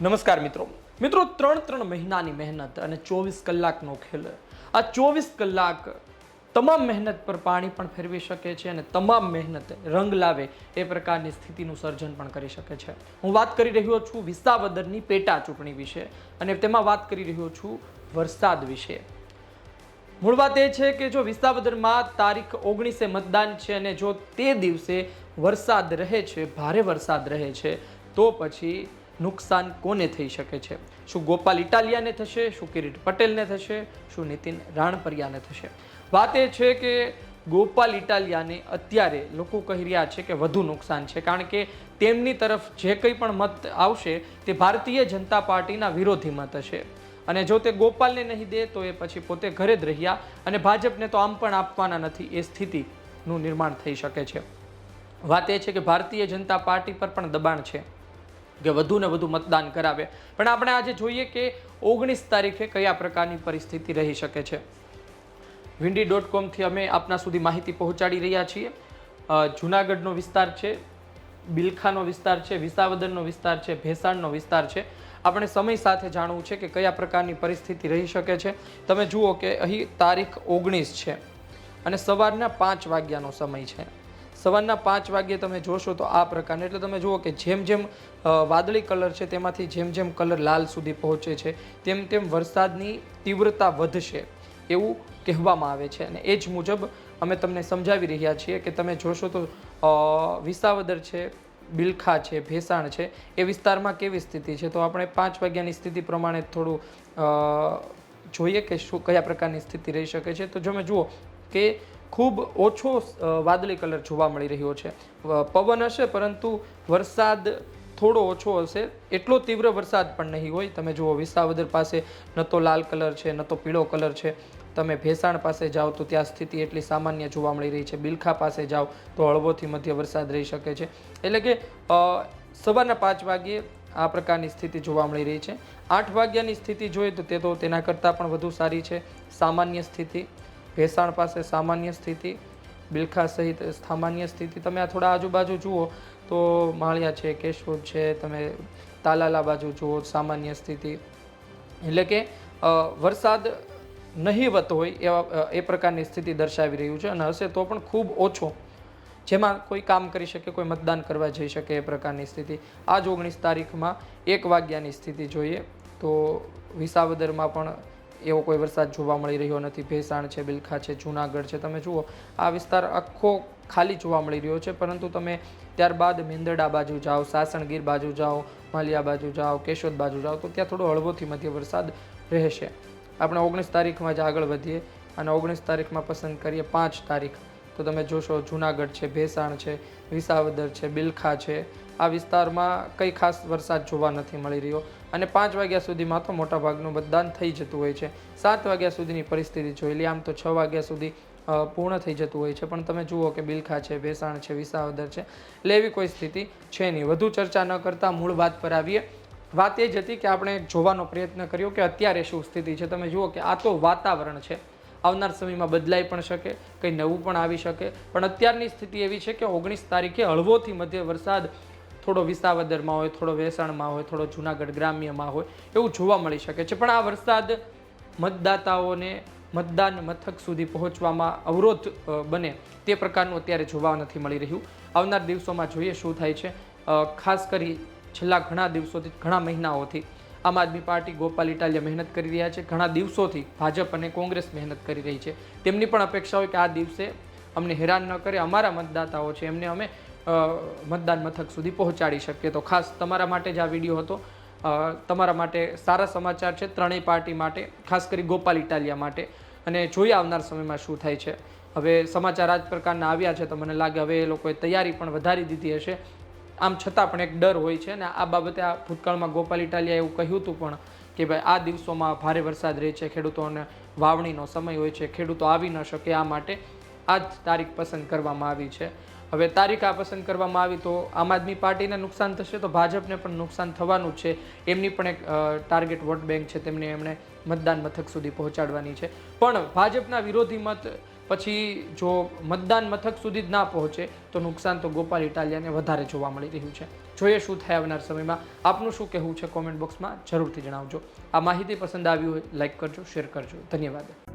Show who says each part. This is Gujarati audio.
Speaker 1: નમસ્કાર મિત્રો. મિત્રો, ત્રણ ત્રણ મહિનાની મહેનત અને ચોવીસ કલાકનો ખેલ. આ ચોવીસ કલાક તમામ મહેનત પર પાણી પણ ફેરવી શકે છે અને તમામ મહેનત રંગ લાવે એ પ્રકારની સ્થિતિનું સર્જન પણ કરી શકે છે. હું વાત કરી રહ્યો છું વિસાવદરની પેટા ચૂંટણી વિશે અને તેમાં વાત કરી રહ્યો છું વરસાદ વિશે. મૂળ વાત એ છે કે જો વિસાવદરમાં તારીખ ઓગણીસે મતદાન છે અને જો તે દિવસે વરસાદ રહે છે, ભારે વરસાદ રહે છે, તો પછી નુકસાન કોને થઈ શકે છે? શું ગોપાલ ઇટાલિયાને થશે? શું કિરીટ પટેલને થશે? શું નીતિન રાણપરિયાને થશે? વાત એ છે કે ગોપાલ ઇટાલિયાને અત્યારે લોકો કહી રહ્યા છે કે વધુ નુકસાન છે, કારણ કે તેમની તરફ જે કંઈ પણ મત આવશે તે ભારતીય જનતા પાર્ટીના વિરોધી મત હશે. અને જો તે ગોપાલને નહીં દે, તો એ પછી પોતે ઘરે જ રહ્યા અને ભાજપને તો આમ પણ આપવાના નથી, એ સ્થિતિનું નિર્માણ થઈ શકે છે. વાત એ છે કે ભારતીય જનતા પાર્ટી પર પણ દબાણ છે. કે વધુ ને વધુ મતદાન કરાવે. પણ આપણે આજે જોઈએ કે ઓગણીસ તારીખે કયા પ્રકારની પરિસ્થિતિ રહી શકે છે. વિન્ડી ડોટ કોમથી અમે આપના સુધી માહિતી પહોંચાડી રહ્યા છીએ. જુનાગઢનો વિસ્તાર છે, બિલખાનો વિસ્તાર છે, વિસાવદરનો વિસ્તાર છે, ભેસાણનો વિસ્તાર છે. આપણે સમય સાથે જાણવું છે કે કયા પ્રકારની પરિસ્થિતિ રહી શકે છે. તમે જુઓ કે અહીં તારીખ ઓગણીસ છે અને સવારના પાંચ વાગ્યાનો સમય છે. સવારના પાંચ વાગ્યે તમે જોશો તો આ પ્રકારને, એટલે તમે જુઓ કે જેમ જેમ વાદળી કલર છે તેમાંથી જેમ જેમ કલર લાલ સુધી પહોંચે છે, તેમ તેમ વરસાદની તીવ્રતા વધશે એવું કહેવામાં આવે છે. અને એ જ મુજબ અમે તમને સમજાવી રહ્યા છીએ કે તમે જોશો તો વિસાવદર છે, બિલખા છે, ભેસાણ છે, એ વિસ્તારમાં કેવી સ્થિતિ છે? તો આપણે પાંચ વાગ્યાની સ્થિતિ પ્રમાણે થોડું જોઈએ કે શું, કયા પ્રકારની સ્થિતિ રહી શકે છે? તો તમે જુઓ કે ખૂબ ઓછો વાદળી કલર જોવા મળી રહ્યો છે. પવન હશે, પરંતુ વરસાદ થોડો ઓછો હશે. એટલો તીવ્ર વરસાદ પણ નહીં હોય. તમે જુઓ, વિસાવદર પાસે ન તો લાલ કલર છે, ન તો પીળો કલર છે. તમે ભેસાણ પાસે જાઓ તો ત્યાં સ્થિતિ એટલી સામાન્ય જોવા મળી રહી છે. બિલખા પાસે જાઓ તો હળવોથી મધ્ય વરસાદ રહી શકે છે. એટલે કે સવારના પાંચ વાગ્યે આ પ્રકારની સ્થિતિ જોવા મળી રહી છે. આઠ વાગ્યાની સ્થિતિ જોઈએ તો તે તો તેના કરતાં પણ વધુ સારી છે. સામાન્ય સ્થિતિ. ભેસાણ પાસે સામાન્ય સ્થિતિ, બિલખા સહિત સામાન્ય સ્થિતિ. તમે આ થોડા આજુબાજુ જુઓ તો માળિયા છે, કેશોદ છે, તમે તાલાલા બાજુ જુઓ, સામાન્ય સ્થિતિ. એટલે કે વરસાદ નહીવત હોય એવા એ પ્રકારની સ્થિતિ દર્શાવી રહ્યું છે અને હશે તો પણ ખૂબ ઓછો. જેમાં કોઈ કામ કરી શકે, કોઈ મતદાન કરવા જઈ શકે એ પ્રકારની સ્થિતિ. આજ ઓગણીસ તારીખમાં એક વાગ્યાની સ્થિતિ જોઈએ તો વિસાવદરમાં પણ એવો કોઈ વરસાદ જોવા મળી રહ્યો નથી. ભેસાણ છે, બિલખા છે, જુનાગઢ છે. તમે જુઓ, આ વિસ્તાર આખો ખાલી જોવા મળી રહ્યો છે. પરંતુ તમે ત્યારબાદ મેંદરડા બાજુ જાઓ, સાસણગીર બાજુ જાઓ, માલિયા બાજુ જાઓ, કેશોદ બાજુ જાઓ, તો ત્યાં થોડો હળવોથી મધ્ય વરસાદ રહેશે. આપણે ઓગણીસ તારીખમાં જ આગળ વધીએ અને ઓગણીસ તારીખમાં પસંદ કરીએ પાંચ તારીખ. તો તમે જોશો, જુનાગઢ છે, ભેસાણ છે, વિસાવદર છે, બિલખા છે આ વિસ્તારમાં કંઈ ખાસ વરસાદ જોવા નથી મળી રહ્યો. અને પાંચ વાગ્યા સુધીમાં તો મોટાભાગનું મતદાન થઈ જતું હોય છે. સાત વાગ્યા સુધીની પરિસ્થિતિ જોઈ આમ તો છ વાગ્યા સુધી પૂર્ણ થઈ જતું હોય છે. પણ તમે જુઓ કે બિલખા છે, ભેસાણ છે, વિસાવદર છે, એટલે એવી કોઈ સ્થિતિ છે નહીં. વધુ ચર્ચા ન કરતાં મૂળ વાત પર આવીએ. વાત એ જ હતી કે આપણે જોવાનો પ્રયત્ન કર્યો કે અત્યારે શું સ્થિતિ છે. તમે જુઓ કે આ તો વાતાવરણ છે. આવનાર સમયમાં બદલાઈ પણ શકે, કંઈ નવું પણ આવી શકે. પણ અત્યારની સ્થિતિ એવી છે કે ઓગણીસ તારીખે હળવોથી મધ્ય વરસાદ થોડો વિસાવદરમાં હોય, થોડો વેસાણમાં હોય, થોડો જુનાગઢ ગ્રામ્યમાં હોય, એવું જોવા મળી શકે છે. પણ આ વરસાદ મતદાતાઓને મતદાન મથક સુધી પહોંચવામાં અવરોધ બને તે પ્રકારનું અત્યારે જોવા નથી મળી રહ્યું. આવનાર દિવસોમાં જોઈએ શું થાય છે. ખાસ કરી છેલ્લા ઘણા દિવસોથી, ઘણા મહિનાઓથી આમ આદમી પાર્ટી ગોપાલ ઇટાલિયા મહેનત કરી રહ્યા છે. ઘણા દિવસોથી ભાજપ અને કોંગ્રેસ મહેનત કરી રહી છે. તેમની પણ અપેક્ષા હોય કે આ દિવસે અમને હેરાન ન કરે. અમારા મતદાતાઓ છે. એમને અમે મતદાન મથક સુધી પહોંચાડી શકીએ. તો ખાસ તમારા માટે જ આ વીડિયો હતો. તમારા માટે સારા સમાચાર છે ત્રણેય પાર્ટી માટે, ખાસ કરી ગોપાલ ઇટાલિયા માટે. અને જોઈએ આવનાર સમયમાં શું થાય છે. હવે સમાચાર આ જ પ્રકારના આવ્યા છે તો મને લાગે હવે એ લોકોએ તૈયારી પણ વધારી દીધી હશે. આમ છતાં પણ એક ડર હોય છે અને આ બાબતે આ ભૂતકાળમાં ગોપાલ ઇટાલિયા એવું કહ્યું હતું પણ કે ભાઈ આ દિવસોમાં ભારે વરસાદ રહે છે, ખેડૂતોને વાવણીનો સમય હોય છે, ખેડૂતો આવી ન શકે આ માટે. આ જ તારીખ પસંદ કરવામાં આવી છે. હવે તારીખ આ પસંદ કરવામાં આવી તો આમ આદમી પાર્ટીને નુકસાન થશે તો ભાજપને પણ નુકસાન થવાનું છે. એમની પણ એક ટાર્ગેટ વોટ બેંક છે તેમને એમણે મતદાન મથક સુધી પહોંચાડવાની છે. પણ ભાજપના વિરોધી મત પછી જો મતદાન મથક સુધી જ ના પહોંચે તો નુકસાન તો ગોપાલ ઇટાલિયાને વધારે જોવા મળી રહ્યું છે. જોઈએ શું થાય આવનાર સમયમાં. આપનું શું કહેવું છે કોમેન્ટ બોક્સમાં જરૂરથી જણાવજો. આ માહિતી પસંદ આવી હોય, લાઈક કરજો, શેર કરજો. ધન્યવાદ.